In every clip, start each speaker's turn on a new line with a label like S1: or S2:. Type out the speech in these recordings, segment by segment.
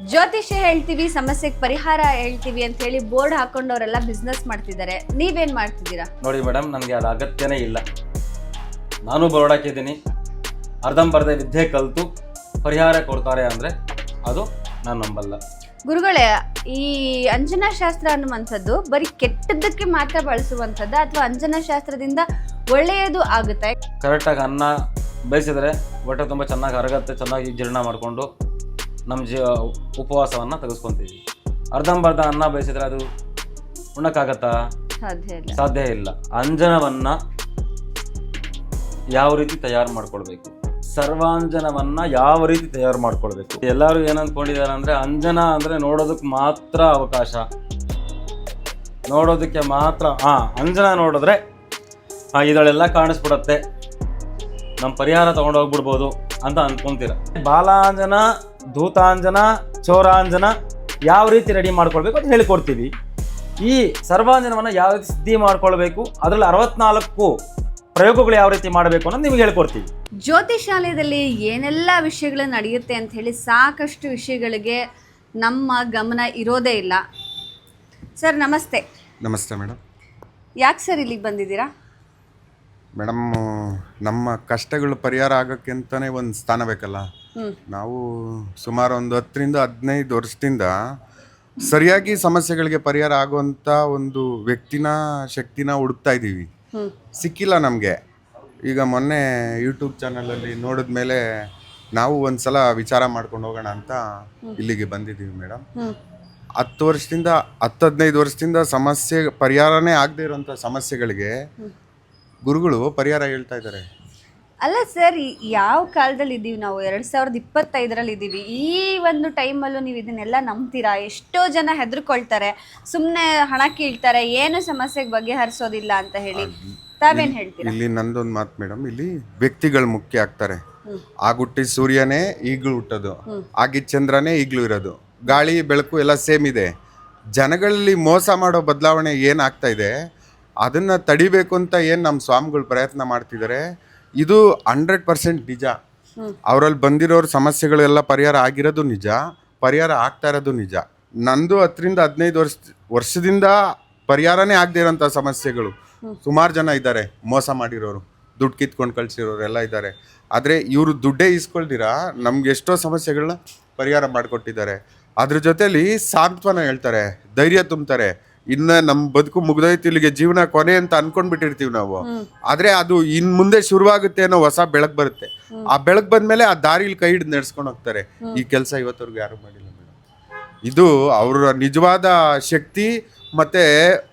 S1: ಜ್ಯೋತಿಷ್ಯ ಹೇಳ್ತೀವಿ ಸಮಸ್ಯೆಗೆ ಪರಿಹಾರ ಹೇಳ್ತೀವಿ ಅಂತ ಹೇಳಿ ಬೋರ್ಡ್ ಹಾಕೊಂಡವರೆಲ್ಲ ಬಿಸ್ನೆಸ್ ಮಾಡ್ತಿದ್ದಾರೆ. ನೀವೇನ್ ಮಾಡ್ತಿದ್ದೀರಾ?
S2: ನೋಡಿ ಮೇಡಮ್ ನನಗೆ ಅದು ಅಗತ್ಯನೇ ಇಲ್ಲ. ನಾನು ಬರೋಡಾಕಿದ್ದೀನಿ. ಅರ್ಧಂಬರ್ಧ ವಿದ್ಯೆ ಕಲಿತು ಪರಿಹಾರ ಕೊಡ್ತಾರೆ ಅಂದರೆ ಅದು ನಾನು ನಂಬಲ್ಲ.
S1: ಗುರುಗಳೇ ಈ ಅಂಜನಾ ಶಾಸ್ತ್ರ ಅನ್ನುವಂಥದ್ದು ಬರೀ ಕೆಟ್ಟದ್ದಕ್ಕೆ ಮಾತ್ರ ಬಳಸುವಂಥದ್ದು ಅಥವಾ ಅಂಜನಾ ಶಾಸ್ತ್ರದಿಂದ ಒಳ್ಳೆಯದು ಆಗುತ್ತೆ?
S2: ಕರೆಕ್ಟಾಗಿ ಅನ್ನ ಬಯಸಿದ್ರೆ ಹೊಟ್ಟೆ ತುಂಬ ಚೆನ್ನಾಗಿ ಅರಗತ್ತೆ ಚೆನ್ನಾಗಿ ಜೀರ್ಣ ಮಾಡಿಕೊಂಡು ನಮ್ಮ ಜೀ ಉಪವಾಸವನ್ನು ತೆಗೆಸ್ಕೊತೀವಿ. ಅರ್ಧಂಬರ್ಧ ಅನ್ನ ಬಯಸಿದ್ರೆ ಅದು ಉಣ್ಣಕ್ಕಾಗತ್ತಾ?
S1: ಸಾಧ್ಯ ಇಲ್ಲ.
S2: ಸಾಧ್ಯ ಇಲ್ಲ. ಅಂಜನವನ್ನ ಯಾವ ರೀತಿ ತಯಾರು ಮಾಡ್ಕೊಳ್ಬೇಕು? ಸರ್ವಾಂಜನವನ್ನ ಯಾವ ರೀತಿ ತಯಾರು ಮಾಡ್ಕೊಳ್ಬೇಕು? ಎಲ್ಲರೂ ಏನಂದ್ಕೊಂಡಿದ್ದಾರೆ ಅಂದ್ರೆ ಅಂಜನ ಅಂದ್ರೆ ನೋಡೋದಕ್ಕೆ ಮಾತ್ರ ಅವಕಾಶ. ನೋಡೋದಕ್ಕೆ ಮಾತ್ರ ಹಾ ಅಂಜನ ನೋಡಿದ್ರೆ ಇದಳೆಲ್ಲ ಕಾಣಿಸ್ಬಿಡತ್ತೆ. ನಮ್ಮ ಪರಿಹಾರ ತೊಗೊಂಡೋಗ್ಬಿಡ್ಬೋದು ಅಂತ ಅನ್ಕೊಂತೀರ. ಬಾಲಾಂಜನ ಧೂತಾಂಜನ ಚೌರಾಂಜನ ಯಾವ ರೀತಿ ರೆಡಿ ಮಾಡ್ಕೊಳ್ಬೇಕು ಅಂತ ಹೇಳಿಕೊಡ್ತೀವಿ. ಈ ಸರ್ವಾಂಜನವನ್ನು ಯಾವ ರೀತಿ ಸಿದ್ಧಿ ಮಾಡ್ಕೊಳ್ಬೇಕು ಅದರಲ್ಲಿ ಅರವತ್ನಾಲ್ಕು ಪ್ರಯೋಗಗಳು ಯಾವ ರೀತಿ ಮಾಡಬೇಕು ಅನ್ನೋದು ನಿಮಗೆ ಹೇಳ್ಕೊಡ್ತೀವಿ.
S1: ಜ್ಯೋತಿಷಾಲಯದಲ್ಲಿ ಏನೆಲ್ಲ ವಿಷಯಗಳು ನಡೆಯುತ್ತೆ ಅಂತ ಹೇಳಿ ಸಾಕಷ್ಟು ವಿಷಯಗಳಿಗೆ ನಮ್ಮ ಗಮನ ಇರೋದೇ ಇಲ್ಲ. ಸರ್ ನಮಸ್ತೆ.
S3: ನಮಸ್ತೆ ಮೇಡಮ್.
S1: ಯಾಕೆ ಸರ್ ಇಲ್ಲಿಗೆ ಬಂದಿದ್ದೀರಾ?
S3: ಮೇಡಮ್ ನಮ್ಮ ಕಷ್ಟಗಳು ಪರಿಹಾರ ಆಗೋಕ್ಕೆ ಅಂತಲೇ ಒಂದು ಸ್ಥಾನ ಬೇಕಲ್ಲ. ನಾವು ಸುಮಾರು ಒಂದು ಹತ್ತರಿಂದ ಹದಿನೈದು ವರ್ಷದಿಂದ ಸರಿಯಾಗಿ ಸಮಸ್ಯೆಗಳಿಗೆ ಪರಿಹಾರ ಆಗುವಂತ ಒಂದು ವ್ಯಕ್ತಿನ ಶಕ್ತಿನ ಹುಡುಕ್ತಾ ಇದ್ದೀವಿ. ಸಿಕ್ಕಿಲ್ಲ ನಮಗೆ. ಈಗ ಮೊನ್ನೆ ಯೂಟ್ಯೂಬ್ ಚಾನಲಲ್ಲಿ ನೋಡಿದ ಮೇಲೆ ನಾವು ಒಂದ್ಸಲ ವಿಚಾರ ಮಾಡ್ಕೊಂಡು ಹೋಗೋಣ ಅಂತ ಇಲ್ಲಿಗೆ ಬಂದಿದ್ದೀವಿ ಮೇಡಮ್. ಹತ್ತು ವರ್ಷದಿಂದ ಹತ್ತು ಹದಿನೈದು ವರ್ಷದಿಂದ ಸಮಸ್ಯೆ ಪರಿಹಾರನೇ ಆಗದೆ ಇರುವಂಥ ಸಮಸ್ಯೆಗಳಿಗೆ ಗುರುಗಳು ಪರಿಹಾರ ಹೇಳ್ತಾ ಇದ್ದಾರೆ.
S1: ಅಲ್ಲ ಸರ್ ಯಾವ ಕಾಲದಲ್ಲಿ ಇದ್ದೀವಿ ನಾವು? ಎರಡು ಸಾವಿರದ ಇಪ್ಪತ್ತೈದರಲ್ಲಿ ಇದ್ದೀವಿ ಈ ಒಂದು ಟೈಮಲ್ಲೂ ನೀವು ಇದನ್ನೆಲ್ಲ ನಂಬ್ತೀರಾ? ಎಷ್ಟೋ ಜನ ಹೆದರ್ಕೊಳ್ತಾರೆ. ಸುಮ್ಮನೆ ಹಣ ಕೀಳ್ತಾರೆ. ಏನು ಸಮಸ್ಯೆಗೆ ಬಗೆಹರಿಸೋದಿಲ್ಲ ಅಂತ ಹೇಳಿ. ತಾವೇನ್ ಹೇಳ್ತೀರಾ?
S3: ಇಲ್ಲಿ ನಂದೊಂದು ಮಾತು ಮೇಡಮ್ ಇಲ್ಲಿ ವ್ಯಕ್ತಿಗಳು ಮುಖ್ಯ ಆಗ್ತಾರೆ. ಆಗುಟ್ಟಿ ಸೂರ್ಯನೇ ಈಗಲೂ ಹುಟ್ಟೋದು. ಆಗಿದ್ದ ಚಂದ್ರನೇ ಈಗಲೂ ಇರೋದು. ಗಾಳಿ ಬೆಳಕು ಎಲ್ಲ ಸೇಮ್ ಇದೆ. ಜನಗಳಲ್ಲಿ ಮೋಸ ಮಾಡೋ ಬದಲಾವಣೆ ಏನಾಗ್ತಾ ಇದೆ? ಅದನ್ನ ತಡಿಬೇಕು ಅಂತ ಏನು ನಮ್ಮ ಸ್ವಾಮಿಗಳು ಪ್ರಯತ್ನ ಮಾಡ್ತಿದ್ದಾರೆ? ಇದು ಹಂಡ್ರೆಡ್ ಪರ್ಸೆಂಟ್ ನಿಜ. ಅವರಲ್ಲಿ ಬಂದಿರೋರ ಸಮಸ್ಯೆಗಳೆಲ್ಲ ಪರಿಹಾರ ಆಗಿರೋದು ನಿಜ ಪರಿಹಾರ ಆಗ್ತಾ ಇರೋದು ನಿಜ. ನಂದು ಹತ್ತರಿಂದ ಹದಿನೈದು ವರ್ಷ ವರ್ಷದಿಂದ ಪರಿಹಾರನೇ ಆಗದೆ ಇರೋಂಥ ಸಮಸ್ಯೆಗಳು. ಸುಮಾರು ಜನ ಇದ್ದಾರೆ ಮೋಸ ಮಾಡಿರೋರು ದುಡ್ಡು ಕಿತ್ಕೊಂಡು ಕಳ್ಸಿರೋರು ಎಲ್ಲ ಇದ್ದಾರೆ. ಆದರೆ ಇವರು ದುಡ್ಡೇ ಇಸ್ಕೊಳ್ದಿರಾ ನಮ್ಗೆ ಎಷ್ಟೋ ಸಮಸ್ಯೆಗಳನ್ನ ಪರಿಹಾರ ಮಾಡಿಕೊಟ್ಟಿದ್ದಾರೆ. ಅದ್ರ ಜೊತೇಲಿ ಸಾಂತ್ವನ ಹೇಳ್ತಾರೆ ಧೈರ್ಯ ತುಂಬ್ತಾರೆ. ಇನ್ನ ನಮ್ ಬದುಕು ಮುಗ್ದೋಯ್ತು ಇಲ್ಲಿಗೆ ಜೀವನ ಕೊನೆ ಅಂತ ಅನ್ಕೊಂಡ್ಬಿಟ್ಟಿರ್ತೀವಿ ನಾವು. ಆದ್ರೆ ಅದು ಇನ್ ಮುಂದೆ ಶುರುವಾಗುತ್ತೆ ಅನ್ನೋ ಹೊಸ ಬೆಳಕ್ ಬರುತ್ತೆ. ಆ ಬೆಳಕ್ ಬಂದ್ಮೇಲೆ ಆ ದಾರಿಲಿ ಕೈ ಹಿಡಿದು ನಡ್ಸ್ಕೊಂಡು ಹೋಗ್ತಾರೆ. ಈ ಕೆಲಸ ಇವತ್ತವರೆಗೂ ಯಾರು ಮಾಡಿಲ್ಲ ಮೇಡಮ್. ಇದು ಅವರ ನಿಜವಾದ ಶಕ್ತಿ ಮತ್ತೆ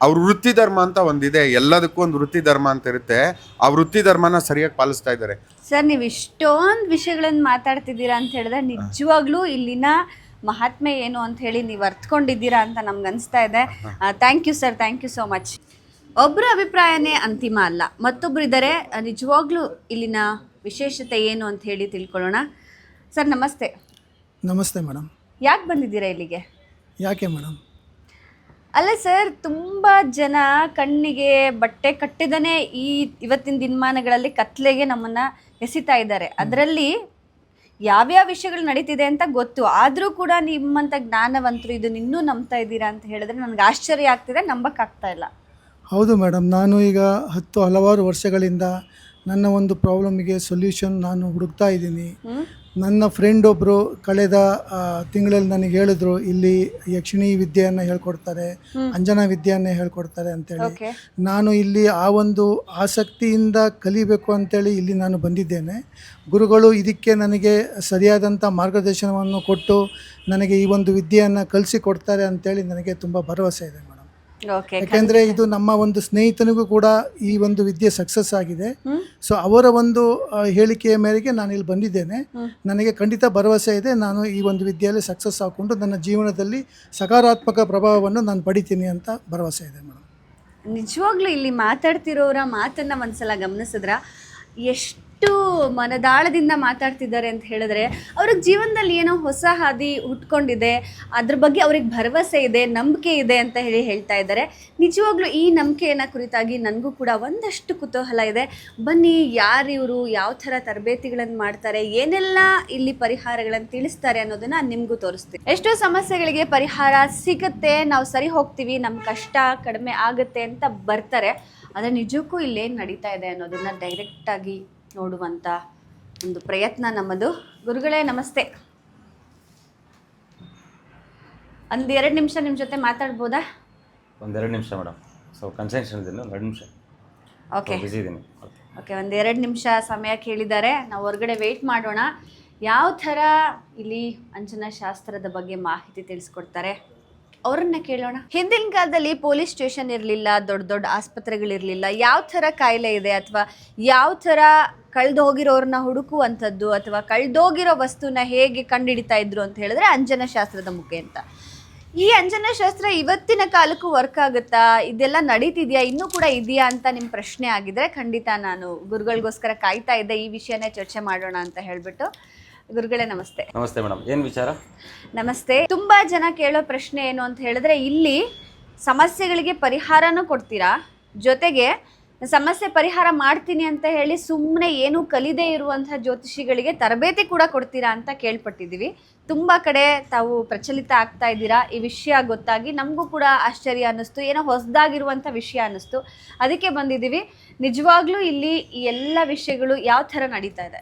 S3: ಅವ್ರ ವೃತ್ತಿ ಧರ್ಮ ಅಂತ ಒಂದಿದೆ. ಎಲ್ಲದಕ್ಕೂ ಒಂದು ವೃತ್ತಿ ಧರ್ಮ ಅಂತ ಇರುತ್ತೆ. ಆ ವೃತ್ತಿ ಧರ್ಮನ ಸರಿಯಾಗಿ ಪಾಲಿಸ್ತಾ ಇದ್ದಾರೆ.
S1: ಸರ್ ನೀವು ಇಷ್ಟೊಂದು ವಿಷಯಗಳನ್ನು ಮಾತಾಡ್ತಿದ್ದೀರಾ ಅಂತ ಹೇಳಿದ್ರೆ ನಿಜವಾಗ್ಲೂ ಇಲ್ಲಿನ ಮಹಾತ್ಮೆ ಏನು ಅಂತ ಹೇಳಿ ನೀವು ಅರ್ಥಕೊಂಡಿದ್ದೀರಾ ಅಂತ ನಮ್ಗೆ ಅನಿಸ್ತಾ ಇದೆ. Thank you sir thank you so much ಒಬ್ಬರ ಅಭಿಪ್ರಾಯನೇ ಅಂತಿಮ ಅಲ್ಲ. ಮತ್ತೊಬ್ಬರು ಇದ್ದಾರೆ ನಿಜವಾಗ್ಲೂ ಇಲ್ಲಿನ ವಿಶೇಷತೆ ಏನು ಅಂತ ಹೇಳಿ ತಿಳ್ಕೊಳ್ಳೋಣ. ಸರ್ ನಮಸ್ತೆ.
S4: ನಮಸ್ತೆ ಮೇಡಮ್.
S1: ಯಾಕೆ ಬಂದಿದ್ದೀರಾ ಇಲ್ಲಿಗೆ?
S4: ಯಾಕೆ ಮೇಡಮ್?
S1: ಅಲ್ಲ ಸರ್ ತುಂಬ ಜನ ಕಣ್ಣಿಗೆ ಬಟ್ಟೆ ಕಟ್ಟಿದನೇ ಈ ಇವತ್ತಿನ ದಿನಮಾನಗಳಲ್ಲಿ ಕತ್ಲೆಗೆ ನಮ್ಮನ್ನ ಎಸಿತಾ ಇದ್ದಾರೆ. ಅದರಲ್ಲಿ ಯಾವ್ಯಾವ ವಿಷಯಗಳು ನಡೀತಿದೆ ಅಂತ ಗೊತ್ತು. ಆದರೂ ಕೂಡ ನಿಮ್ಮಂಥ ಜ್ಞಾನವಂತರು ಇದನ್ನ ಇನ್ನೂ ನಂಬ್ತಾ ಇದ್ದೀರಾ ಅಂತ ಹೇಳಿದ್ರೆ ನನಗೆ ಆಶ್ಚರ್ಯ ಆಗ್ತಿದೆ ನಂಬಕ್ಕಾಗ್ತಾ ಇಲ್ಲ.
S4: ಹೌದು ಮೇಡಮ್ ನಾನು ಈಗ ಹತ್ತು ಹಲವಾರು ವರ್ಷಗಳಿಂದ ನನ್ನ ಒಂದು ಪ್ರಾಬ್ಲಮ್ಗೆ ಸೊಲ್ಯೂಷನ್ ನಾನು ಹುಡುಕ್ತಾ ಇದ್ದೀನಿ. ನನ್ನ ಫ್ರೆಂಡ್ ಒಬ್ಬರು ಕಳೆದ ತಿಂಗಳಲ್ಲಿ ನನಗೆ ಹೇಳಿದ್ರು ಇಲ್ಲಿ ಯಕ್ಷಿಣಿ ವಿದ್ಯೆಯನ್ನು ಹೇಳ್ಕೊಡ್ತಾರೆ ಅಂಜನಾ ವಿದ್ಯೆಯನ್ನು ಹೇಳ್ಕೊಡ್ತಾರೆ ಅಂತೇಳಿ. ನಾನು ಇಲ್ಲಿ ಆ ಒಂದು ಆಸಕ್ತಿಯಿಂದ ಕಲಿಬೇಕು ಅಂತೇಳಿ ಇಲ್ಲಿ ನಾನು ಬಂದಿದ್ದೇನೆ. ಗುರುಗಳು ಇದಕ್ಕೆ ನನಗೆ ಸರಿಯಾದಂಥ ಮಾರ್ಗದರ್ಶನವನ್ನು ಕೊಟ್ಟು ನನಗೆ ಈ ಒಂದು ವಿದ್ಯೆಯನ್ನು ಕಲಿಸಿಕೊಡ್ತಾರೆ ಅಂತೇಳಿ ನನಗೆ ತುಂಬ ಭರವಸೆ ಇದೆ ಮೇಡಮ್.
S1: ಓಕೆ
S4: ಯಾಕೆಂದರೆ ಇದು ನಮ್ಮ ಒಂದು ಸ್ನೇಹಿತನಿಗೂ ಕೂಡ ಈ ಒಂದು ವಿದ್ಯೆ ಸಕ್ಸಸ್ ಆಗಿದೆ. ಸೊ ಅವರ ಒಂದು ಆ, ಹೇಳಿಕೆಯ ಮೇರೆಗೆ ನಾನು ಇಲ್ಲಿ ಬಂದಿದ್ದೇನೆ. ನನಗೆ ಖಂಡಿತ ಭರವಸೆ ಇದೆ. ನಾನು ಈ ಒಂದು ವಿದ್ಯೆಯಲ್ಲಿ ಸಕ್ಸಸ್ ಹಾಕ್ಕೊಂಡು ನನ್ನ ಜೀವನದಲ್ಲಿ ಸಕಾರಾತ್ಮಕ ಪ್ರಭಾವವನ್ನು ನಾನು ಪಡಿತೀನಿ ಅಂತ ಭರವಸೆ ಇದೆ ಮೇಡಮ್.
S1: ನಿಜವಾಗ್ಲೂ ಇಲ್ಲಿ ಮಾತಾಡ್ತಿರೋರ ಮಾತನ್ನ ಒಂದ್ಸಲ ಗಮನಿಸಿದ್ರ? ಎಷ್ಟು ಮನದಾಳದಿಂದ ಮಾತಾಡ್ತಿದ್ದಾರೆ ಅಂತ ಹೇಳಿದ್ರೆ ಅವ್ರಿಗೆ ಜೀವನದಲ್ಲಿ ಏನೋ ಹೊಸ ಹಾದಿ ಹುಟ್ಕೊಂಡಿದೆ, ಅದ್ರ ಬಗ್ಗೆ ಅವ್ರಿಗೆ ಭರವಸೆ ಇದೆ, ನಂಬಿಕೆ ಇದೆ ಅಂತ ಹೇಳಿ ಹೇಳ್ತಾ ಇದ್ದಾರೆ. ನಿಜವಾಗ್ಲೂ ಈ ನಂಬಿಕೆಯನ್ನ ಕುರಿತಾಗಿ ನನಗೂ ಕೂಡ ಒಂದಷ್ಟು ಕುತೂಹಲ ಇದೆ. ಬನ್ನಿ, ಯಾರು ಇವರು, ಯಾವ ಥರ ತರಬೇತಿಗಳನ್ನು ಮಾಡ್ತಾರೆ, ಏನೆಲ್ಲ ಇಲ್ಲಿ ಪರಿಹಾರಗಳನ್ನು ತಿಳಿಸ್ತಾರೆ ಅನ್ನೋದನ್ನ ನಿಮಗೂ ತೋರಿಸ್ತೀನಿ. ಎಷ್ಟೋ ಸಮಸ್ಯೆಗಳಿಗೆ ಪರಿಹಾರ ಸಿಗುತ್ತೆ, ನಾವು ಸರಿ ಹೋಗ್ತೀವಿ ನಮ್ಮ ಕಷ್ಟ ಕಡಿಮೆ ಆಗುತ್ತೆ ಅಂತ ಬರ್ತಾರೆ. ಆದರೆ ನಿಜಕ್ಕೂ ಇಲ್ಲೇನು ನಡೀತಾ ಇದೆ ಅನ್ನೋದನ್ನ ಡೈರೆಕ್ಟಾಗಿ ನೋಡುವಂಥ ಒಂದು ಪ್ರಯತ್ನ ನಮ್ಮದು. ಗುರುಗಳೇ ನಮಸ್ತೆ. ಒಂದು ಎರಡು ನಿಮಿಷ ನಿಮ್ಮ ಜೊತೆ ಮಾತಾಡ್ಬೋದಾ?
S2: ಒಂದೆರಡು ನಿಮಿಷ ಮೇಡಮ್. ಸೊ ಕನ್ಸೆನ್ಷನ್ ಇದ್ದೀನಿ ಒಂದು ಎರಡು ನಿಮಿಷ.
S1: ಓಕೆ
S2: ಬಿಸಿ ಇದ್ದೀನಿ
S1: ಓಕೆ ಒಂದು ಎರಡು ನಿಮಿಷ ಸಮಯ ಕೇಳಿದ್ದಾರೆ. ನಾವು ಹೊರಗಡೆ ವೆಯ್ಟ್ ಮಾಡೋಣ. ಯಾವ ಥರ ಇಲ್ಲಿ ಅಂಜನಾ ಶಾಸ್ತ್ರದ ಬಗ್ಗೆ ಮಾಹಿತಿ ತಿಳಿಸ್ಕೊಡ್ತಾರೆ? ಅವರನ್ನ ಕೇಳೋಣ. ಹಿಂದಿನ ಕಾಲದಲ್ಲಿ ಪೊಲೀಸ್ ಸ್ಟೇಷನ್ ಇರಲಿಲ್ಲ, ದೊಡ್ಡ ದೊಡ್ಡ ಆಸ್ಪತ್ರೆಗಳಿರಲಿಲ್ಲ ಯಾವ ಥರ ಕಾಯಿಲೆ ಇದೆ ಅಥವಾ ಯಾವ ಥರ ಕಳೆದು ಹೋಗಿರೋರನ್ನ ಹುಡುಕುವಂಥದ್ದು ಅಥವಾ ಕಳೆದೋಗಿರೋ ವಸ್ತುನ ಹೇಗೆ ಕಂಡುಹಿಡಿತಾ ಇದ್ರು ಅಂತ ಹೇಳಿದ್ರೆ ಅಂಜನಶಾಸ್ತ್ರದ ಅಂತ. ಈ ಅಂಜನಶಾಸ್ತ್ರ ಇವತ್ತಿನ ಕಾಲಕ್ಕೂ ವರ್ಕ್ ಆಗುತ್ತಾ? ಇದೆಲ್ಲ ನಡೀತಿದೆಯಾ? ಇನ್ನೂ ಕೂಡ ಇದೆಯಾ ಅಂತ ನಿಮ್ಮ ಪ್ರಶ್ನೆ ಆಗಿದ್ರೆ ಖಂಡಿತ ನಾನು ಗುರುಗಳಿಗೋಸ್ಕರ ಕಾಯ್ತಾ ಇದ್ದೆ ಈ ವಿಷಯನೇ ಚರ್ಚೆ ಮಾಡೋಣ ಅಂತ ಹೇಳ್ಬಿಟ್ಟು. ಗುರುಗಳೇ ನಮಸ್ತೆ.
S2: ನಮಸ್ತೆ ಮೇಡಮ್. ಏನ್ ವಿಚಾರ?
S1: ನಮಸ್ತೆ. ತುಂಬಾ ಜನ ಕೇಳೋ ಪ್ರಶ್ನೆ ಏನು ಅಂತ ಹೇಳಿದ್ರೆ ಇಲ್ಲಿ ಸಮಸ್ಯೆಗಳಿಗೆ ಪರಿಹಾರನೂ ಕೊಡ್ತೀರಾ? ಜೊತೆಗೆ ಸಮಸ್ಯೆ ಪರಿಹಾರ ಮಾಡ್ತೀನಿ ಅಂತ ಹೇಳಿ ಸುಮ್ಮನೆ ಏನು ಕಲಿದೇ ಇರುವಂತಹ ಜ್ಯೋತಿಷಿಗಳಿಗೆ ತರಬೇತಿ ಕೂಡ ಕೊಡ್ತೀರಾ ಅಂತ ಕೇಳ್ಪಟ್ಟಿದ್ದೀವಿ. ತುಂಬಾ ಕಡೆ ತಾವು ಪ್ರಚಲಿತ ಆಗ್ತಾ ಇದ್ದೀರಾ? ಈ ವಿಷಯ ಗೊತ್ತಾಗಿ ನಮಗೂ ಕೂಡ ಆಶ್ಚರ್ಯ ಅನ್ನಿಸ್ತು ಏನೋ ಹೊಸದಾಗಿರುವಂಥ ವಿಷಯ ಅನ್ನಿಸ್ತು. ಅದಕ್ಕೆ ಬಂದಿದ್ದೀವಿ. ನಿಜವಾಗ್ಲೂ ಇಲ್ಲಿ ಈ ಎಲ್ಲ ವಿಷಯಗಳು ಯಾವ ಥರ ನಡೀತಾ ಇದೆ?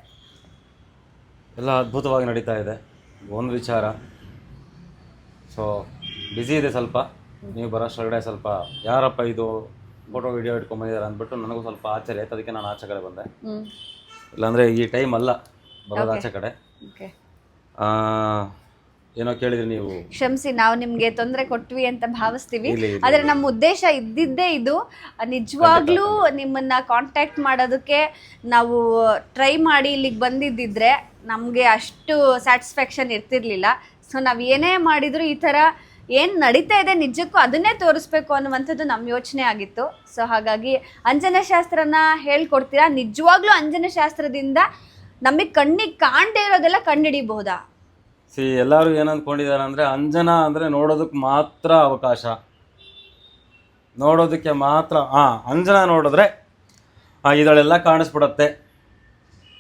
S2: ಎಲ್ಲ ಅದ್ಭುತವಾಗಿ ನಡೀತಾ ಇದೆ. ಒಂದು ವಿಚಾರ. ಸೊ ಬ್ಯುಸಿ ಇದೆ ಸ್ವಲ್ಪ. ನೀವು ಬರೋಷ್ಟೊಳಗಡೆ ಸ್ವಲ್ಪ ಯಾರಪ್ಪ ಇದು ಫೋಟೋ ವಿಡಿಯೋ ಇಟ್ಕೊಂಬಂದಿದ್ದಾರೆ ಅಂದ್ಬಿಟ್ಟು ನನಗೂ ಸ್ವಲ್ಪ ಆಶ್ಚರ್ಯ ಆಯ್ತು. ಅದಕ್ಕೆ ನಾನು ಆಚೆ ಕಡೆ ಬಂದೆ. ಇಲ್ಲಾಂದರೆ ಈ ಟೈಮ್ ಅಲ್ಲ ಬರೋದು ಆಚೆ ಕಡೆ. ಏನೋ ಕೇಳಿದ್ರಿ ನೀವು?
S1: ಕ್ಷಮಿಸಿ ನಾವು ನಿಮ್ಗೆ ತೊಂದರೆ ಕೊಟ್ವಿ ಅಂತ ಭಾವಿಸ್ತೀವಿ.
S2: ಇಲ್ಲ, ಇಲ್ಲ,
S1: ಆದ್ರೆ ನಮ್ಮ ಉದ್ದೇಶ ಇದ್ದಿದ್ದೇ ಇದು. ನಿಜವಾಗ್ಲೂ ನಿಮ್ಮನ್ನ ಕಾಂಟ್ಯಾಕ್ಟ್ ಮಾಡೋದಕ್ಕೆ ನಾವು ಟ್ರೈ ಮಾಡಿ ಇಲ್ಲಿಗೆ ಬಂದಿದ್ದಿದ್ರೆ ನಮಗೆ ಅಷ್ಟು ಸ್ಯಾಟಿಸ್ಫ್ಯಾಕ್ಷನ್ ಇರ್ತಿರ್ಲಿಲ್ಲ. ಸೊ ನಾವು ಏನೇ ಮಾಡಿದ್ರು ಈ ತರ ಏನು ನಡೀತಾ ಇದೆ ನಿಜಕ್ಕೂ ಅದನ್ನೇ ತೋರಿಸ್ಬೇಕು ಅನ್ನುವಂಥದ್ದು ನಮ್ಮ ಯೋಚನೆ ಆಗಿತ್ತು. ಸೊ ಹಾಗಾಗಿ ಅಂಜನ ಶಾಸ್ತ್ರನ ಹೇಳ್ಕೊಡ್ತೀರಾ? ನಿಜವಾಗ್ಲೂ ಅಂಜನ ಶಾಸ್ತ್ರದಿಂದ ನಮಗೆ ಕಣ್ಣಿಗೆ ಕಾಣದೇ ಇರೋದೆಲ್ಲ ಕಂಡುಹಿಡಿಬಹುದಾ
S2: ಸಿ, ಎಲ್ಲರೂ ಏನು ಅಂದ್ಕೊಂಡಿದ್ದಾರೆ ಅಂದರೆ ಅಂಜನ ಅಂದರೆ ನೋಡೋದಕ್ಕೆ ಮಾತ್ರ ಅವಕಾಶ. ನೋಡೋದಕ್ಕೆ ಮಾತ್ರ ಹಾಂ ಅಂಜನ ನೋಡಿದ್ರೆ ಇದಳೆಲ್ಲ ಕಾಣಿಸ್ಬಿಡತ್ತೆ.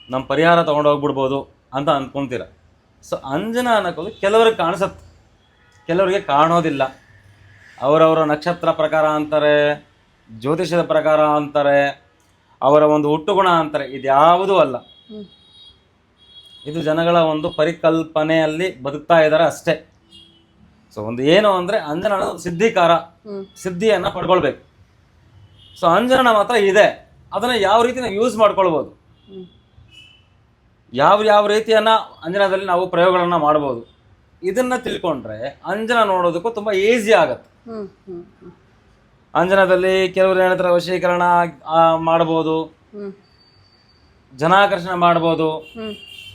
S2: ನಮ್ಮ ಪರಿಹಾರ ತೊಗೊಂಡೋಗ್ಬಿಡ್ಬೋದು ಅಂತ ಅಂದ್ಕೊಂತೀರ ಸೊ ಅಂಜನ ಅನ್ನೋದು ಕೆಲವ್ರಿಗೆ ಕಾಣಿಸುತ್ತೆ. ಕೆಲವರಿಗೆ ಕಾಣೋದಿಲ್ಲ. ಅವರವರ ನಕ್ಷತ್ರ ಪ್ರಕಾರ ಅಂತಾರೆ, ಜ್ಯೋತಿಷದ ಪ್ರಕಾರ ಅಂತಾರೆ, ಅವರ ಒಂದು ಹುಟ್ಟುಗುಣ ಅಂತಾರೆ. ಇದ್ಯಾವುದೂ ಅಲ್ಲ. ಇದು ಜನಗಳ ಒಂದು ಪರಿಕಲ್ಪನೆಯಲ್ಲಿ ಬದುಕ್ತಾ ಇದ್ದಾರೆ ಅಷ್ಟೇ. ಸೊ ಒಂದು ಏನು ಅಂದ್ರೆ ಅಂಜನ ಸಿದ್ಧಿಕಾರ ಸಿದ್ಧಿಯನ್ನ ಪಡ್ಕೊಳ್ಬೇಕು. ಸೊ ಅಂಜನ ಮಾತ್ರ ಇದೆ. ಅದನ್ನ ಯಾವ ರೀತಿ ನಾವು ಯೂಸ್ ಮಾಡ್ಕೊಳ್ಬೋದು? ಯಾವ ಯಾವ ರೀತಿಯನ್ನ ಅಂಜನದಲ್ಲಿ ನಾವು ಪ್ರಯೋಗಗಳನ್ನು ಮಾಡ್ಬೋದು? ಇದನ್ನ ತಿಳ್ಕೊಂಡ್ರೆ ಅಂಜನ ನೋಡೋದಕ್ಕೂ ತುಂಬ ಈಸಿ ಆಗತ್ತೆ. ಅಂಜನದಲ್ಲಿ ಕೆಲವರು ಹೇಳ್ತಾರೆ ವಶೀಕರಣ
S1: ಮಾಡಬಹುದು
S2: ಜನಾಕರ್ಷಣೆ ಮಾಡ್ಬೋದು.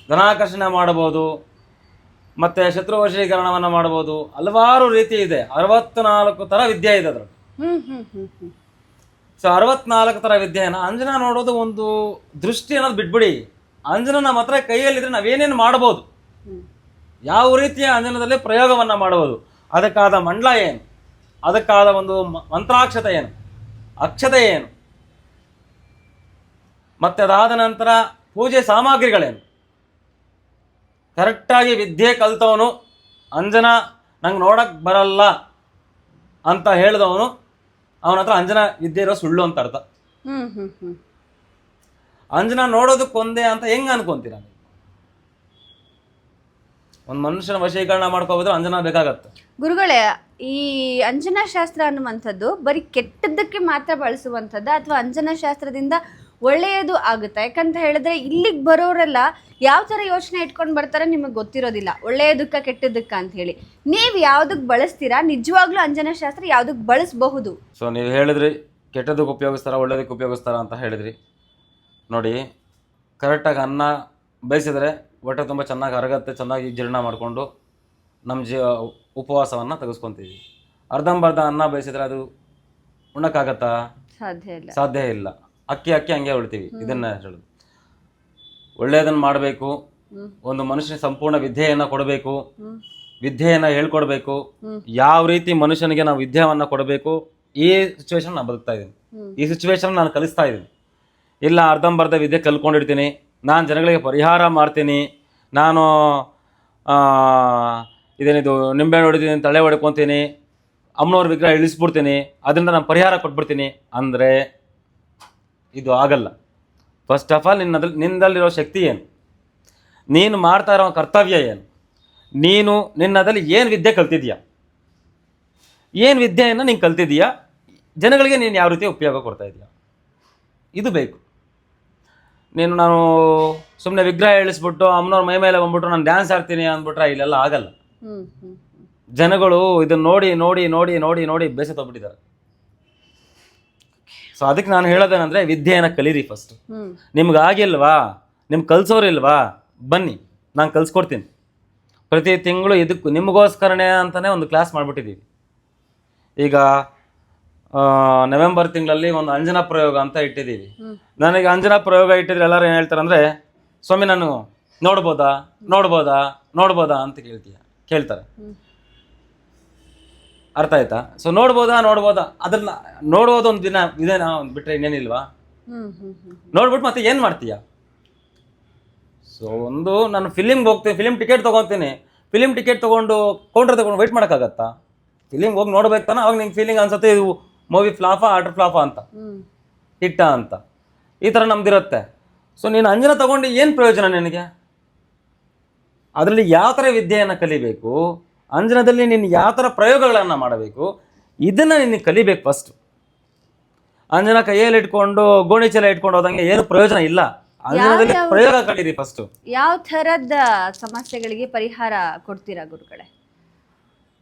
S2: ಧನಾಕರ್ಷಣೆ ಮಾಡಬಹುದು ಮತ್ತೆ ಶತ್ರು ವಶೀಕರಣವನ್ನು ಮಾಡಬಹುದು ಹಲವಾರು ರೀತಿ ಇದೆ. ಅರವತ್ನಾಲ್ಕು ಥರ ವಿದ್ಯೆ ಇದೆ
S1: ಅದರ
S2: ಸೊ ಅರವತ್ನಾಲ್ಕು ಥರ ವಿದ್ಯೆಯನ್ನು ಅಂಜನ ನೋಡೋದು ಒಂದು ದೃಷ್ಟಿ ಅನ್ನೋದು ಬಿಟ್ಬಿಡಿ. ಅಂಜನ ಮಾತ್ರ ಕೈಯಲ್ಲಿದ್ರೆ ನಾವೇನೇನು ಮಾಡ್ಬೋದು. ಯಾವ ರೀತಿಯ ಅಂಜನದಲ್ಲಿ ಪ್ರಯೋಗವನ್ನು ಮಾಡಬಹುದು? ಅದಕ್ಕಾದ ಮಂಡಲ ಏನು? ಅದಕ್ಕಾದ ಒಂದು ಮಂತ್ರಾಕ್ಷತೆ ಏನು? ಅಕ್ಷತೆ ಏನು? ಮತ್ತೆ ಅದಾದ ನಂತರ ಪೂಜೆ ಸಾಮಗ್ರಿಗಳೇನು? ಕರೆಕ್ಟಾಗಿ ವಿದ್ಯೆ ಕಲ್ತವನು. ಅಂಜನ ನಂಗೆ ನೋಡಕ್ಕೆ ಬರಲ್ಲ ಅಂತ ಹೇಳಿದವನು. ಅವನ ಹತ್ರ ಅಂಜನ ವಿದ್ಯೆ ಇರೋ ಸುಳ್ಳು ಅಂತ ಅರ್ಥ.
S1: ಹ್ಮ್ ಹ್ಮ್ ಹ್ಮ್.
S2: ಅಂಜನ ನೋಡೋದಕ್ಕೊಂದೇ ಅಂತ ಹೆಂಗ್ ಅನ್ಕೊಂತೀರ ಒಂದು ಮನುಷ್ಯನ ವಶೀಕರಣ ಮಾಡ್ಕೋಬೋದ್ರೆ ಅಂಜನ ಬೇಕಾಗತ್ತೆ.
S1: ಗುರುಗಳೇ ಈ ಅಂಜನಾ ಶಾಸ್ತ್ರ ಅನ್ನುವಂಥದ್ದು ಬರೀ ಕೆಟ್ಟದ್ದಕ್ಕೆ ಮಾತ್ರ ಬಳಸುವಂಥದ್ದು ಅಥವಾ ಅಂಜನಾ ಶಾಸ್ತ್ರದಿಂದ ಒಳ್ಳೆಯದು ಆಗುತ್ತೆ. ಯಾಕಂತ ಹೇಳಿದ್ರೆ ಇಲ್ಲಿಗೆ ಬರೋರೆಲ್ಲ ಯಾವ ಥರ ಯೋಚನೆ ಇಟ್ಕೊಂಡು ಬರ್ತಾರೆ ನಿಮಗೆ ಗೊತ್ತಿರೋದಿಲ್ಲ. ಒಳ್ಳೆಯದಕ್ಕ ಕೆಟ್ಟದಕ್ಕ ಅಂತ ಹೇಳಿ. ನೀವು ಯಾವುದಕ್ಕೆ ಬಳಸ್ತೀರಾ? ನಿಜವಾಗ್ಲೂ ಅಂಜನಶಾಸ್ತ್ರ ಯಾವುದಕ್ಕೆ ಬಳಸಬಹುದು?
S2: ಸೊ ನೀವು ಹೇಳಿದ್ರಿ ಕೆಟ್ಟದಕ್ಕೆ ಉಪಯೋಗಿಸ್ತಾರ ಒಳ್ಳೆಯದಕ್ಕೆ ಉಪಯೋಗಿಸ್ತಾರ ಅಂತ ಹೇಳಿದ್ರಿ. ನೋಡಿ ಕರೆಕ್ಟಾಗಿ ಅನ್ನ ಬಯಸಿದ್ರೆ ಹೊಟ್ಟೆ ತುಂಬ ಚೆನ್ನಾಗಿ ಅರಗತ್ತೆ ಚೆನ್ನಾಗಿ ಜೀರ್ಣ ಮಾಡಿಕೊಂಡು ನಮ್ಮ ಜೀ ಉಪವಾಸವನ್ನು ತೆಗೆಸ್ಕೊತೀವಿ. ಅರ್ಧಂಬರ್ಧ ಅನ್ನ ಬೇಯಿಸಿದ್ರೆ ಅದು ಉಣ್ಣಕ್ಕಾಗತ್ತಾ?
S1: ಸಾಧ್ಯ ಇಲ್ಲ.
S2: ಸಾಧ್ಯ ಇಲ್ಲ. ಅಕ್ಕಿ ಅಕ್ಕಿ ಹಂಗೆ ಉಳ್ತೀವಿ ಇದನ್ನ ಹೇಳೋದು. ಒಳ್ಳೆಯದನ್ನ ಮಾಡಬೇಕು. ಒಂದು ಮನುಷ್ಯನ ಸಂಪೂರ್ಣ ವಿದ್ಯೆಯನ್ನ ಕೊಡಬೇಕು. ವಿದ್ಯೆಯನ್ನ ಹೇಳ್ಕೊಡ್ಬೇಕು. ಯಾವ ರೀತಿ ಮನುಷ್ಯನಿಗೆ ನಾವು ವಿದ್ಯಾವನ್ನ ಕೊಡಬೇಕು ಈ ಸಿಚುವೇಶನ್ ನಾನು ಬದುಕ್ತಾ ಇದ್ದೀನಿ. ಈ ಸಿಚುವೇಶನ್ ನಾನು ಕಲಿಸ್ತಾ ಇದ್ದೀನಿ. ಇಲ್ಲ ಅರ್ಧಂಬರ್ಧ ವಿದ್ಯೆ ಕಲ್ತ್ಕೊಂಡಿರ್ತೀನಿ. ನಾನು ಜನಗಳಿಗೆ ಪರಿಹಾರ ಮಾಡ್ತೀನಿ. ನಾನು ಇದೇನಿದು ನಿಂಬೆ ಹೊಡಿತೀನಿ ತಳೆ ಹೊಡ್ಕೊತೀನಿ. ಅಮ್ಮನವ್ರ ವಿಗ್ರಹ ಇಳಿಸ್ಬಿಡ್ತೀನಿ. ಅದರಿಂದ ನಾನು ಪರಿಹಾರ ಕೊಟ್ಬಿಡ್ತೀನಿ. ಅಂದರೆ ಇದು ಆಗಲ್ಲ. ಫಸ್ಟ್ ಆಫ್ ಆಲ್ ನಿನ್ನದ್ರ ನಿನ್ನದಲ್ಲಿರೋ ಶಕ್ತಿ ಏನು? ನೀನು ಮಾಡ್ತಾ ಇರೋ ಕರ್ತವ್ಯ ಏನು? ನೀನು ನಿನ್ನದಲ್ಲಿ ಏನು ವಿದ್ಯೆ ಕಲ್ತಿದ್ಯಾ ಏನು ವಿದ್ಯೆಯನ್ನು ನೀನು ಕಲ್ತಿದ್ದೀಯಾ? ಜನಗಳಿಗೆ ನೀನು ಯಾವ ರೀತಿ ಉಪಯೋಗ ಕೊಡ್ತಾ ಇದೆಯಾ? ಇದು ಬೇಕು. ನೀನು ನಾನು ಸುಮ್ಮನೆ ವಿಗ್ರಹ ಇಳಿಸ್ಬಿಟ್ಟು ಅಮ್ಮನವ್ರ ಮೈ ಮೇಲೆ ಬಂದ್ಬಿಟ್ಟು ನಾನು ಡ್ಯಾನ್ಸ್ ಆಡ್ತೀನಿ ಅಂದ್ಬಿಟ್ರೆ ಇಲ್ಲೆಲ್ಲ ಆಗಲ್ಲ. ಜನಗಳು ಇದನ್ನ ನೋಡಿ ನೋಡಿ ನೋಡಿ ನೋಡಿ ನೋಡಿ ಬೇಸತ್ತೋಗ್ಬಿಟ್ಟಿದ್ದಾರೆ ಸೊ ಅದಕ್ಕೆ ನಾನು ಹೇಳೋದೇನಂದ್ರೆ ವಿದ್ಯೆಯನ್ನು ಕಲೀರಿ ಫಸ್ಟ್ ನಿಮ್ಗೆ ಆಗಿಲ್ವಾ? ನಿಮ್ಗೆ ಕಲ್ಸೋರಿಲ್ವಾ? ಬನ್ನಿ ನಾನು ಕಲ್ಸ್ಕೊಡ್ತೀನಿ. ಪ್ರತಿ ತಿಂಗಳು ಇದಕ್ಕೂ ನಿಮಗೋಸ್ಕರನೇ ಅಂತಲೇ ಒಂದು ಕ್ಲಾಸ್ ಮಾಡಿಬಿಟ್ಟಿದ್ದೀವಿ ಈಗ ನವೆಂಬರ್ ತಿಂಗಳಲ್ಲಿ ಒಂದು ಅಂಜನಾ ಪ್ರಯೋಗ ಅಂತ ಇಟ್ಟಿದ್ದೀವಿ. ನನಗೆ ಅಂಜನಾ ಪ್ರಯೋಗ ಇಟ್ಟಿದ್ರೆ ಎಲ್ಲರೂ ಏನು ಹೇಳ್ತಾರೆ ಅಂದರೆ ಸ್ವಾಮಿ ನಾನು ನೋಡ್ಬೋದಾ? ನೋಡ್ಬೋದಾ? ನೋಡ್ಬೋದಾ? ಅಂತ ಕೇಳ್ತೀಯ ಕೇಳ್ತಾರೆ. ಅರ್ಥ ಆಯ್ತಾ? ಸೊ ನೋಡ್ಬೋದಾ ನೋಡ್ಬೋದಾ? ಅದನ್ನ ನೋಡೋದು ಒಂದು ದಿನ ಇದೇನಾ ಒಂದು ಬಿಟ್ರೆ ಇನ್ನೇನಿಲ್ವಾ? ನೋಡ್ಬಿಟ್ಟು ಮತ್ತೆ ಏನು ಮಾಡ್ತೀಯ? ಸೊ ಒಂದು ನಾನು ಫಿಲಿಮ್ಗೆ ಹೋಗ್ತೀನಿ ಫಿಲಿಮ್ ಟಿಕೆಟ್ ತೊಗೊತೀನಿ. ಫಿಲಿಮ್ ಟಿಕೆಟ್ ತೊಗೊಂಡು ಕೌಂಟರ್ ತಗೊಂಡು ವೆಯ್ಟ್ ಮಾಡೋಕ್ಕಾಗತ್ತಾ? ಫಿಲಿಮ್ಗೆ ಹೋಗಿ ನೋಡ್ಬೇಕು ತಾನೆ ಅವಾಗ ನಿಂಗೆ ಫೀಲಿಂಗ್ ಅನ್ಸುತ್ತೆ ಇದು ಮೂವಿ ಫ್ಲಾಫಾ ಆರ್ಡರ್ ಫ್ಲಾಫಾ ಅಂತ. ಹಿಟ್ಟ ಅಂತ. ಈ ಥರ ನಮ್ದಿರುತ್ತೆ. ಸೊ ನೀನು ಅಂಜನ ತಗೊಂಡು ಏನು ಪ್ರಯೋಜನ ನಿನಗೆ? ಅದರಲ್ಲಿ ಯಾವ ಥರ ವಿದ್ಯೆಯನ್ನು ಕಲಿಬೇಕು? ಅಂಜನದಲ್ಲಿ ನೀನು ಯಾವ ಥರ ಪ್ರಯೋಗಗಳನ್ನು ಮಾಡಬೇಕು ಇದನ್ನು ನೀನು ಕಲಿಬೇಕು ಫಸ್ಟ್ ಅಂಜನ ಕೈಯಲ್ಲಿ ಇಟ್ಕೊಂಡು ಗೋಣಿ ಚೀಲ ಇಟ್ಕೊಂಡು ಹೋದಂಗೆ ಏನು ಪ್ರಯೋಜನ ಇಲ್ಲ. ಅಂಜನದಲ್ಲಿ ಪ್ರಯೋಗ ಕಲೀರಿ ಫಸ್ಟ್
S1: ಯಾವ ಥರದ ಸಮಸ್ಯೆಗಳಿಗೆ ಪರಿಹಾರ ಕೊಡ್ತೀರಾ ಗುರುಗಳೇ?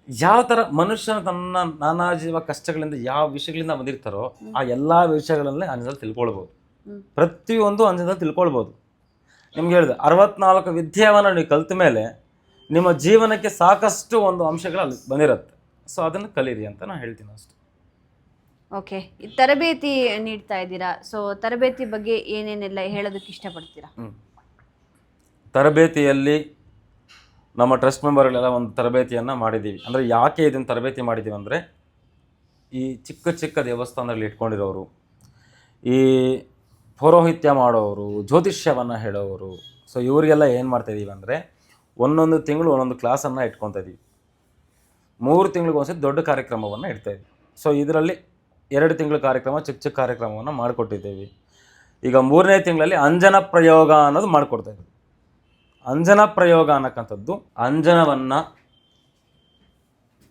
S2: ಯಾವ ಥರ ಮನುಷ್ಯನ ತನ್ನ ನಾನಾ ಜೀವ ಕಷ್ಟಗಳಿಂದ ಯಾವ ವಿಷಯಗಳಿಂದ ಬಂದಿರ್ತಾರೋ ಆ ಎಲ್ಲ ವಿಷಯಗಳನ್ನೇ ಅಂಜನದಲ್ಲಿ ತಿಳ್ಕೊಳ್ಬೋದು. ಪ್ರತಿಯೊಂದು ಅಂಜನದಲ್ಲಿ ತಿಳ್ಕೊಳ್ಬೋದು. ನಿಮ್ಗೆ ಹೇಳಿದೆ ಅರವತ್ನಾಲ್ಕು ವಿದ್ಯಾವನ್ನ ನೀವು ಕಲ್ತ ಮೇಲೆ ನಿಮ್ಮ ಜೀವನಕ್ಕೆ ಸಾಕಷ್ಟು ಒಂದು ಅಂಶಗಳು ಅಲ್ಲಿ ಬಂದಿರುತ್ತೆ. ಸೊ ಅದನ್ನು ಕಲೀರಿ ಅಂತ ನಾನು ಹೇಳ್ತೀನಿ ಅಷ್ಟೆ.
S1: ಓಕೆ ತರಬೇತಿ ನೀಡ್ತಾ ಇದ್ದೀರಾ? ಸೊ ತರಬೇತಿ ಬಗ್ಗೆ ಏನೇನೆಲ್ಲ ಹೇಳೋದಕ್ಕೆ ಇಷ್ಟಪಡ್ತೀರಾ.
S2: ತರಬೇತಿಯಲ್ಲಿ ನಮ್ಮ ಟ್ರಸ್ಟ್ ಮೆಂಬರ್ಗಳೆಲ್ಲ ಒಂದು ತರಬೇತಿಯನ್ನು ಮಾಡಿದ್ದೀವಿ. ಅಂದರೆ ಯಾಕೆ ಇದನ್ನು ತರಬೇತಿ ಮಾಡಿದ್ದೀವಿ ಅಂದರೆ ಈ ಚಿಕ್ಕ ಚಿಕ್ಕ ದೇವಸ್ಥಾನದಲ್ಲಿ ಇಟ್ಕೊಂಡಿರೋರು ಈ ಪೌರೋಹಿತ್ಯ ಮಾಡೋರು ಜ್ಯೋತಿಷ್ಯವನ್ನು ಹೇಳೋರು ಸೊ ಇವರಿಗೆಲ್ಲ ಏನು ಮಾಡ್ತಾಯಿದ್ದೀವಿ ಅಂದರೆ ಒಂದೊಂದು ತಿಂಗಳು ಒಂದೊಂದು ಕ್ಲಾಸನ್ನು ಇಟ್ಕೊತಾ ಇದ್ದೀವಿ ಮೂರು ತಿಂಗಳಿಗೆ ಒಂದ್ಸತಿ ದೊಡ್ಡ ಕಾರ್ಯಕ್ರಮವನ್ನು ಇಡ್ತಾಯಿದ್ವಿ ಸೊ ಇದರಲ್ಲಿ ಎರಡು ತಿಂಗಳ ಕಾರ್ಯಕ್ರಮ, ಚಿಕ್ಕ ಚಿಕ್ಕ ಕಾರ್ಯಕ್ರಮವನ್ನು ಮಾಡಿಕೊಟ್ಟಿದ್ದೇವೆ. ಈಗ ಮೂರನೇ ತಿಂಗಳಲ್ಲಿ ಅಂಜನ ಪ್ರಯೋಗ ಅನ್ನೋದು ಮಾಡಿಕೊಡ್ತಾ ಇದ್ವಿ. ಅಂಜನ ಪ್ರಯೋಗ ಅನ್ನಕ್ಕಂಥದ್ದು ಅಂಜನವನ್ನು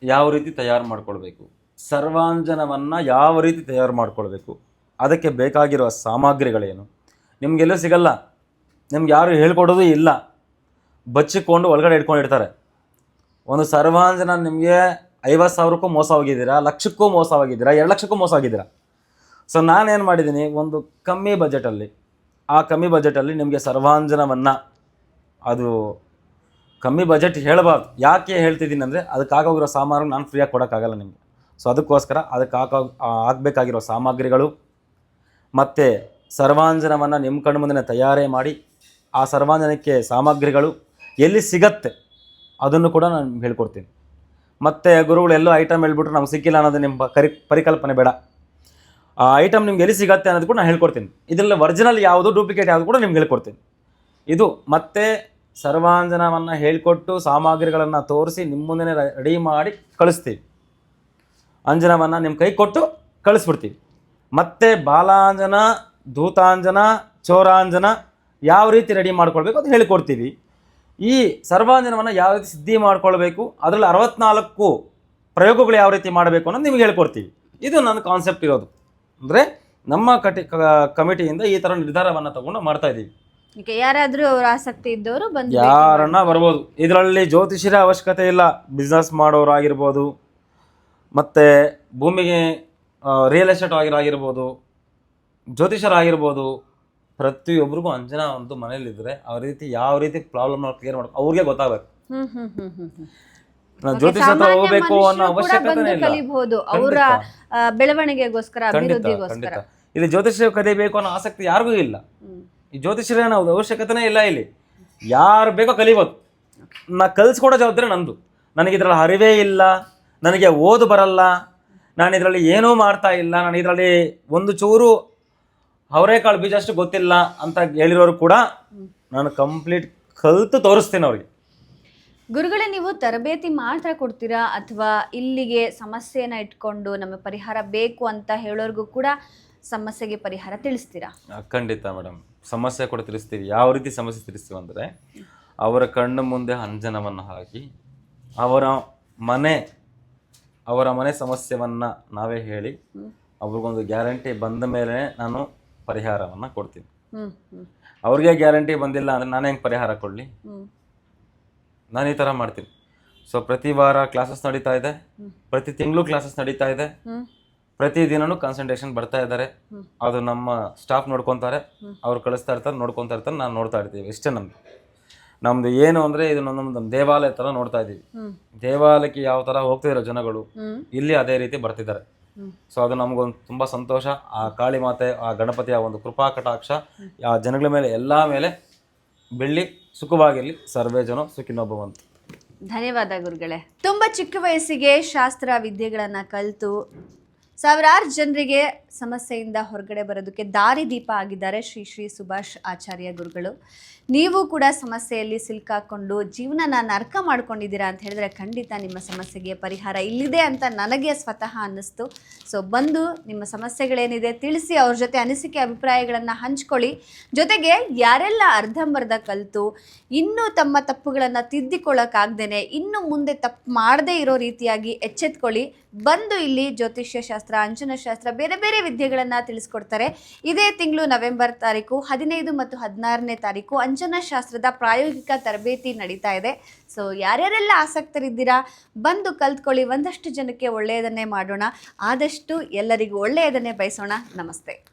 S2: ಯಾವ ರೀತಿ ತಯಾರು ಮಾಡಿಕೊಳ್ಬೇಕು, ಸರ್ವಾಂಜನವನ್ನು ಯಾವ ರೀತಿ ತಯಾರು ಮಾಡಿಕೊಳ್ಬೇಕು, ಅದಕ್ಕೆ ಬೇಕಾಗಿರುವ ಸಾಮಗ್ರಿಗಳೇನು? ನಿಮಗೆಲ್ಲೂ ಸಿಗಲ್ಲ. ನಿಮ್ಗೆ ಯಾರು ಹೇಳ್ಕೊಡೋದು ಇಲ್ಲ. ಬಚ್ಚಿಕೊಂಡು ಒಳಗಡೆ ಇಟ್ಕೊಂಡಿರ್ತಾರೆ. ಒಂದು ಸರ್ವಾಂಜನ ನಿಮಗೆ ಐವತ್ತು ಸಾವಿರಕ್ಕೂ ಮೋಸ ಹೋಗಿದ್ದೀರಾ, ಲಕ್ಷಕ್ಕೂ ಮೋಸ ಹೋಗಿದ್ದೀರಾ, ಎರಡು ಲಕ್ಷಕ್ಕೂ ಮೋಸ ಹೋಗಿದ್ದೀರಾ? ಸೊ ನಾನೇನು ಮಾಡಿದ್ದೀನಿ, ಒಂದು ಕಮ್ಮಿ ಬಜೆಟಲ್ಲಿ ಆ ಕಮ್ಮಿ ಬಜೆಟಲ್ಲಿ ನಿಮಗೆ ಸರ್ವಾಂಜನವನ್ನು ಅದು ಕಮ್ಮಿ ಬಜೆಟ್ ಹೇಳಬಾರ್ದು. ಯಾಕೆ ಹೇಳ್ತಿದ್ದೀನಿ ಅಂದರೆ ಅದಕ್ಕಾಗೋಗಿರೋ ಸಾಮಾನು ನಾನು ಫ್ರೀಯಾಗಿ ಕೊಡೋಕ್ಕಾಗಲ್ಲ ನಿಮಗೆ. ಸೊ ಅದಕ್ಕೋಸ್ಕರ ಅದಕ್ಕೆ ಹಾಕೋ ಆಗಬೇಕಾಗಿರೋ ಸಾಮಗ್ರಿಗಳು ಮತ್ತು ಸರ್ವಾಂಜನವನ್ನು ನಿಮ್ಮ ಕಣ್ಣು ಮುಂದೆ ತಯಾರಿ ಮಾಡಿ, ಆ ಸರ್ವಾಂಜನಕ್ಕೆ ಸಾಮಗ್ರಿಗಳು ಎಲ್ಲಿ ಸಿಗತ್ತೆ? ಅದನ್ನು ಕೂಡ ನಾನು ಹೇಳ್ಕೊಡ್ತೀನಿ. ಮತ್ತು ಗುರುಗಳು, ಎಲ್ಲೋ ಐಟಮ್ ಹೇಳ್ಬಿಟ್ರೆ ನಮ್ಗೆ ಸಿಕ್ಕಿಲ್ಲ ಅನ್ನೋದು ನಿಮ್ಮ ಕರಿ ಪರಿಕಲ್ಪನೆ ಬೇಡ. ಆ ಐಟಮ್ ನಿಮ್ಗೆ ಎಲ್ಲಿ ಸಿಗತ್ತೆ ಅನ್ನೋದು ಕೂಡ ನಾನು ಹೇಳ್ಕೊಡ್ತೀನಿ. ಇದರಲ್ಲಿ ಒರಿಜಿನಲ್ ಯಾವುದು ಡೂಪ್ಲಿಕೇಟ್ ಯಾವುದು ಕೂಡ ನಿಮ್ಗೆ ಹೇಳ್ಕೊಡ್ತೀನಿ. ಇದು ಮತ್ತೆ ಸರ್ವಾಂಜನವನ್ನು ಹೇಳಿಕೊಟ್ಟು ಸಾಮಗ್ರಿಗಳನ್ನು ತೋರಿಸಿ ನಿಮ್ಮ ಮುಂದೆ ರೆಡಿ ಮಾಡಿ ಕಳಿಸ್ತೀವಿ. ಅಂಜನವನ್ನು ನಿಮ್ಮ ಕೈ ಕೊಟ್ಟು ಕಳಿಸ್ಬಿಡ್ತೀವಿ. ಮತ್ತೆ ಬಾಲಾಂಜನ, ಧೂತಾಂಜನ, ಚೋರಾಂಜನ ಯಾವ ರೀತಿ ರೆಡಿ ಮಾಡ್ಕೊಳ್ಬೇಕು ಅದು ಹೇಳಿಕೊಡ್ತೀವಿ. ಈ ಸರ್ವಾಂಜನವನ್ನು ಯಾವ ರೀತಿ ಸಿದ್ಧಿ ಮಾಡ್ಕೊಳ್ಬೇಕು ಅದರಲ್ಲಿ ಅರವತ್ನಾಲ್ಕು ಪ್ರಯೋಗಗಳು ಯಾವ ರೀತಿ ಮಾಡಬೇಕು ಅನ್ನೋದು ನಿಮ್ಗೆ ಹೇಳ್ಕೊಡ್ತೀವಿ. ಇದು ನನ್ನ ಕಾನ್ಸೆಪ್ಟ್ ಇರೋದು. ಅಂದರೆ ನಮ್ಮ ಕಟಿ ಕಮಿಟಿಯಿಂದ ಈ ಥರ ನಿರ್ಧಾರವನ್ನು ತಗೊಂಡು ಮಾಡ್ತಾ ಇದ್ದೀವಿ.
S1: ಯಾರಾದರೂ ಆಸಕ್ತಿ ಇದ್ದವರು ಬಂದು
S2: ಯಾರನ್ನ ಬರ್ಬೋದು. ಇದರಲ್ಲಿ ಜ್ಯೋತಿಷರ ಅವಶ್ಯಕತೆ ಇಲ್ಲ. ಬಿಸ್ನೆಸ್ ಮಾಡೋರು ಆಗಿರ್ಬೋದು. ಮತ್ತು ಭೂಮಿಗೆ ರಿಯಲ್ ಎಸ್ಟೇಟ್ ಆಗಿರೋ ಆಗಿರ್ಬೋದು. ಜ್ಯೋತಿಷರಾಗಿರ್ಬೋದು ಪ್ರತಿಯೊಬ್ಬರಿಗೂ ಅಂಜನಾ ಒಂದು ಮನೇಲಿದ್ರೆ ಆ ರೀತಿ ಯಾವ ರೀತಿ ಪ್ರಾಬ್ಲಮ್ ಕ್ಲಿಯರ್ ಮಾಡ್ಕೊ ಅವ್ರಿಗೆ ಗೊತ್ತಾಗಬೇಕು.
S1: ಹ್ಮ್ ಹ್ಮ್ ಹ್ಮ್ ಹ್ಮ್ ಹ್ಮ್.
S2: ನಾವು
S1: Okay,
S2: ಜ್ಯೋತಿಷ ಹತ್ರ
S1: ಸಾಮಾನ್ಯ
S2: ಹೋಗ್ಬೇಕು ಅನ್ನೋ
S1: ಮನುಷ್ಯರು ಕೂಡ
S2: ಅವಶ್ಯಕತೆ
S1: ಬಂದು
S2: ಇಲ್ಲ.
S1: ಕಲಿಬಹುದು. ಅವರ. ಬೆಳವಣಿಗೆಗೋಸ್ಕರ
S2: ಖಂಡಿತ
S1: ಅಭಿವೃದ್ಧಿಗೋಸ್ಕರ.
S2: ಖಂಡಿತ. ಇಲ್ಲಿ ಜ್ಯೋತಿಷ್ಯ ಕಲಿಬೇಕು ಅನ್ನೋ ಆಸಕ್ತಿ ಯಾರಿಗೂ ಇಲ್ಲ. ಈ ಜ್ಯೋತಿಷ್ಯರ ನಾವು ಅವಶ್ಯಕತೆನೇ ಇಲ್ಲ ಇಲ್ಲಿ. ಯಾರು ಬೇಕೋ ಕಲಿಬೋದು. ನಾ ಕಲಿಸ್ಕೊಡೋ ಜವಾಬ್ದಾರಿ ನಂದು. ನನಗೆ ಇದರಲ್ಲಿ ಅರಿವೇ ಇಲ್ಲ. ನನಗೆ ಓದು ಬರಲ್ಲ. ನಾನು ಇದರಲ್ಲಿ ಏನೂ ಮಾಡ್ತಾ ಇಲ್ಲ. ನಾನು ಇದರಲ್ಲಿ ಒಂದು ಚೂರು ಅವರೇಕಾಳು ಬೀಜ ಅಷ್ಟು ಗೊತ್ತಿಲ್ಲ ಅಂತ ಹೇಳಿರೋರು ಕೂಡ ನಾನು ಕಂಪ್ಲೀಟ್ ಕಲಿತು ತೋರಿಸ್ತೀನಿ ಅವ್ರಿಗೆ.
S1: ಗುರುಗಳೇ ನೀವು ತರಬೇತಿ ಮಾತ್ರ ಕೊಡ್ತೀರಾ ಅಥವಾ ಇಲ್ಲಿಗೆ ಸಮಸ್ಯೆನ ಇಟ್ಕೊಂಡು ನಮಗೆ ಪರಿಹಾರ ಬೇಕು ಅಂತ ಹೇಳೋರ್ಗೂ ಕೂಡ ಸಮಸ್ಯೆಗೆ ಪರಿಹಾರ ತಿಳಿಸ್ತೀರಾ?
S2: ಖಂಡಿತ ಮೇಡಮ್. ಸಮಸ್ಯೆ ಕೂಡ ತಿಳಿಸ್ತೀವಿ. ಯಾವ ರೀತಿ ಸಮಸ್ಯೆ ತಿಳಿಸ್ತೀವಿ ಅಂದರೆ ಅವರ ಕಣ್ಣು ಮುಂದೆ ಅಂಜನವನ್ನು ಹಾಕಿ ಅವರ ಮನೆ ಅವರ ಮನೆ ಸಮಸ್ಯೆವನ್ನು ನಾವೇ ಹೇಳಿ ಅವ್ರಿಗೊಂದು ಗ್ಯಾರಂಟಿ ಬಂದ ಮೇಲೆ ನಾನು ಪರಿಹಾರವನ್ನು ಕೊಡ್ತೀನಿ. ಅವ್ರಿಗೆ ಗ್ಯಾರಂಟಿ ಬಂದಿಲ್ಲ ಅಂದರೆ ನಾನು ಹೆಂಗೆ ಪರಿಹಾರ ಕೊಡಲಿ? ನಾನು ಈ ಥರ ಮಾಡ್ತೀನಿ. ಸೊ ಪ್ರತಿ ವಾರ ಕ್ಲಾಸಸ್ ನಡೀತಾ ಇದೆ. ಪ್ರತಿ ತಿಂಗಳು ಕ್ಲಾಸಸ್ ನಡೀತಾ ಇದೆ. ಪ್ರತಿ ದಿನನೂ ಕಾನ್ಸಂಟ್ರೇಷನ್ ಬರ್ತಾ ಇದ್ದಾರೆ. ಅದು ನಮ್ಮ ಸ್ಟಾಫ್ ನೋಡ್ಕೊತಾರೆ. ಅವ್ರು ಕಳಿಸ್ತಾ ಇರ್ತಾರೆ ನೋಡ್ಕೊತಾ ಇರ್ತಾರೆ ನಾನು ನೋಡ್ತಾ ಇರ್ತೀವಿ. ಇಷ್ಟೇ ನಮ್ದು. ನಮ್ದು ಏನು ಅಂದ್ರೆ ಇದು ನಮ್ಮ ದೇವಾಲಯ ತರ ನೋಡ್ತಾ
S1: ಇದೀವಿ.
S2: ದೇವಾಲಯಕ್ಕೆ ಯಾವ ತರ ಹೋಗ್ತಿದಾರೆ ಜನಗಳು ಇಲ್ಲಿ ಅದೇ ರೀತಿ ಬರ್ತಿದ್ದಾರೆ. ಸೊ ಅದು ನಮಗೊಂದು ತುಂಬ ಸಂತೋಷ. ಆ ಕಾಳಿ ಮಾತೆ, ಆ ಗಣಪತಿಯ ಒಂದು ಕೃಪಾ ಕಟಾಕ್ಷ. ಆ ಜನಗಳ ಮೇಲೆ, ಎಲ್ಲ ಮೇಲೆ ಬೆಳ್ಳಿ ಸುಖವಾಗಿರಲಿ. ಸರ್ವೇ ಜನ ಸುಖಿನೊಬ್ಬವಂತ
S1: ಧನ್ಯವಾದ ಗುರುಗಳೇ. ತುಂಬ ಚಿಕ್ಕ ವಯಸ್ಸಿಗೆ ಶಾಸ್ತ್ರ ವಿದ್ಯೆಗಳನ್ನು ಕಲಿತು ಸಾವಿರಾರು ಜನರಿಗೆ ಸಮಸ್ಯೆಯಿಂದ ಹೊರಗಡೆ ಬರೋದಕ್ಕೆ ದಾರಿದೀಪ ಆಗಿದ್ದಾರೆ ಶ್ರೀ ಶ್ರೀ ಸುಭಾಷ್ ಆಚಾರ್ಯ ಗುರುಗಳು. ನೀವು ಕೂಡ ಸಮಸ್ಯೆಯಲ್ಲಿ ಸಿಲ್ಕಾಕೊಂಡು ಜೀವನನ ನರ್ಕ ಮಾಡ್ಕೊಂಡಿದ್ದೀರಾ ಅಂತ ಹೇಳಿದ್ರೆ ಖಂಡಿತ ನಿಮ್ಮ ಸಮಸ್ಯೆಗೆ ಪರಿಹಾರ ಇಲ್ಲಿದೆ ಅಂತ ನನಗೆ ಸ್ವತಃ ಅನ್ನಿಸ್ತು. ಸೊ ಬಂದು ನಿಮ್ಮ ಸಮಸ್ಯೆಗಳೇನಿದೆ ತಿಳಿಸಿ, ಅವ್ರ ಜೊತೆ ಅನಿಸಿಕೆ ಅಭಿಪ್ರಾಯಗಳನ್ನು ಹಂಚ್ಕೊಳ್ಳಿ. ಜೊತೆಗೆ ಯಾರೆಲ್ಲ ಅರ್ಧಂಬರ್ಧ ಕಲಿತು, ಇನ್ನೂ ತಮ್ಮ ತಪ್ಪುಗಳನ್ನು ತಿದ್ದಿಕೊಳ್ಳೋಕ್ಕಾಗ್ದೇ ಇನ್ನು ಮುಂದೆ ತಪ್ಪು ಮಾಡದೇ ಇರೋ ರೀತಿಯಾಗಿ ಎಚ್ಚೆತ್ಕೊಳ್ಳಿ. ಬಂದು ಇಲ್ಲಿ ಜ್ಯೋತಿಷ್ಯ ಶಾಸ್ತ್ರ ಶಾಸ್ತ್ರ ಬೇರೆ ಬೇರೆ ವಿದ್ಯೆಗಳನ್ನು ತಿಳಿಸ್ಕೊಡ್ತಾರೆ. ಇದೇ ತಿಂಗಳು ನವೆಂಬರ್ ತಾರೀಕು, ಹದಿನೈದು ಮತ್ತು ಹದಿನಾರನೇ ತಾರೀಕು ಅಂಜನ ಶಾಸ್ತ್ರದ ಪ್ರಾಯೋಗಿಕ ತರಬೇತಿ ನಡೀತಾ ಇದೆ. ಸೊ ಯಾರ್ಯಾರೆಲ್ಲ ಆಸಕ್ತರಿದ್ದೀರಾ? ಬಂದು ಕಲ್ತ್ಕೊಳ್ಳಿ, ಒಂದಷ್ಟು ಜನಕ್ಕೆ ಒಳ್ಳೆಯದನ್ನೇ ಮಾಡೋಣ. ಆದಷ್ಟು ಎಲ್ಲರಿಗೂ ಒಳ್ಳೆಯದನ್ನೇ ಬಯಸೋಣ. ನಮಸ್ತೆ.